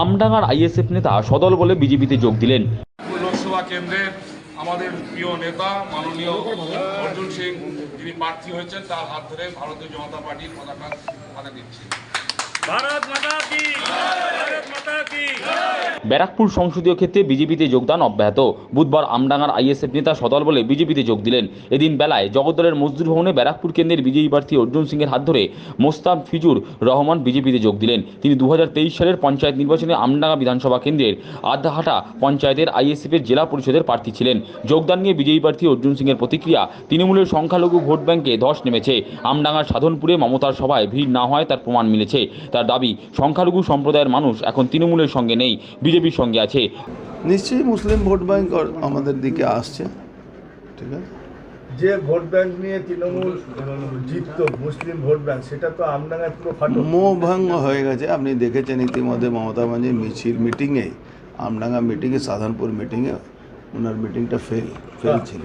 আমডাঙ্গার ISF নেতা সদল বলে বিজেপিতে যোগ দিলেন। লোকসভা কেন্দ্রের আমাদের প্রিয় নেতা মাননীয় অর্জুন সিং যিনি প্রার্থী হয়েছেন তার হাত ধরে ভারতীয় জনতা পার্টির পতাকা হাতে দিচ্ছে। ভারত মাতা কি। ব্যারাকপুর সংসদীয় ক্ষেত্রে বিজেপিতে যোগদান অব্যাহত। বুধবার আমডাঙ্গার আইএসএফ নেতা সদল বলে বিজেপিতে যোগ দিলেন। এদিন বেলায় জগদ্দলের মজদুর ভবনে ব্যারাকপুর কেন্দ্রের বিজেপি প্রার্থী অর্জুন সিংয়ের হাত ধরে মোস্তাম ফিজুর রহমান বিজেপিতে যোগ দিলেন। তিনি দু হাজার তেইশ সালের পঞ্চায়েত নির্বাচনে আমডাঙ্গা বিধানসভা কেন্দ্রের আধাহাটা পঞ্চায়েতের আইএসএফের জেলা পরিষদের প্রার্থী ছিলেন। যোগদান নিয়ে বিজেপি প্রার্থী অর্জুন সিংয়ের প্রতিক্রিয়া তৃণমূলের সংখ্যালঘু ভোট ব্যাংকে ধস নেমেছে। আমডাঙ্গার সাধনপুরে মমতার সভায় ভিড় না হয় তার প্রমাণ মিলেছে। তার দাবি, সংখ্যালঘু সম্প্রদায়ের মানুষ এখন তৃণমূলের সঙ্গে নেই। বিজেপির সঙ্গে আছে। নিশ্চয়ই মুসলিম ভোট ব্যাংক আমাদের দিকে আসছে। ঠিক আছে? যে ভোট ব্যাংক নিয়ে তৃণমূল জিতত মুসলিম ভোট ব্যাংক সেটা তো আমডাঙ্গায় পুরো ফাটো মোহভঙ্গ হয়ে গেছে। আপনি দেখেছেন ইতিমধ্যে মমতা ব্যানার্জি মিছিল মিটিংয়ে আমডাঙ্গা মিটিংয়ে সাধনপুর মিটিংয়ে ওনার মিটিংটা ফেল ফেল ছিল।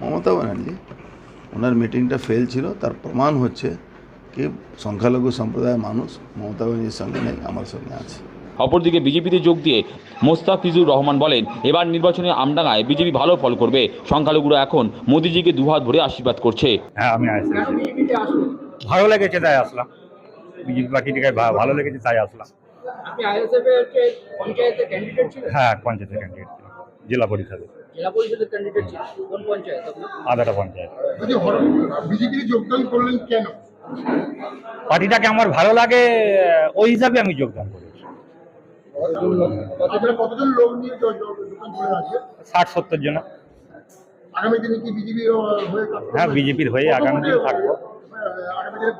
মমতা ব্যানার্জি ওনার মিটিংটা ফেল ছিল তার প্রমাণ হচ্ছে কি সংখ্যালঘু সম্প্রদায়ের মানুষ মমতা ব্যানার্জির সঙ্গে নেই আমার সঙ্গে আছে। অপরদিকে বিজেপিতে যোগ দিয়ে মোস্তাফিজুর রহমান বলেন এবার নির্বাচনে আমডাঙ্গায় বিজেপি ভালো ফল করবে। সংখ্যালঘুরা এখন মোদিজিকে দুহাত ভরে আশীর্বাদ করছে। হ্যাঁ আমি ভালো লেগেছে তাই আসলাম। বিজেপি পার্টিটাকে ভালো লেগেছে তাই আসলাম। হ্যাঁ পঞ্চায়েতের ক্যান্ডিডেট জেলা পরিষদে জেলা পরিষদের ক্যান্ডিডেট কোন পঞ্চায়েত আদাটা পঞ্চায়েত। বিজেপিতে যোগদান করলেন কেন? পার্টিটাকে আমার ভালো লাগে ওই হিসাবে আমি যোগদান আপনারা কতজন লোক নিয়ে ষাট সত্তর জন। আগামী দিনে কি বিজেপি হয়ে হ্যাঁ বিজেপির হয়ে আগামী দিন থাকব। আগামী দিনে?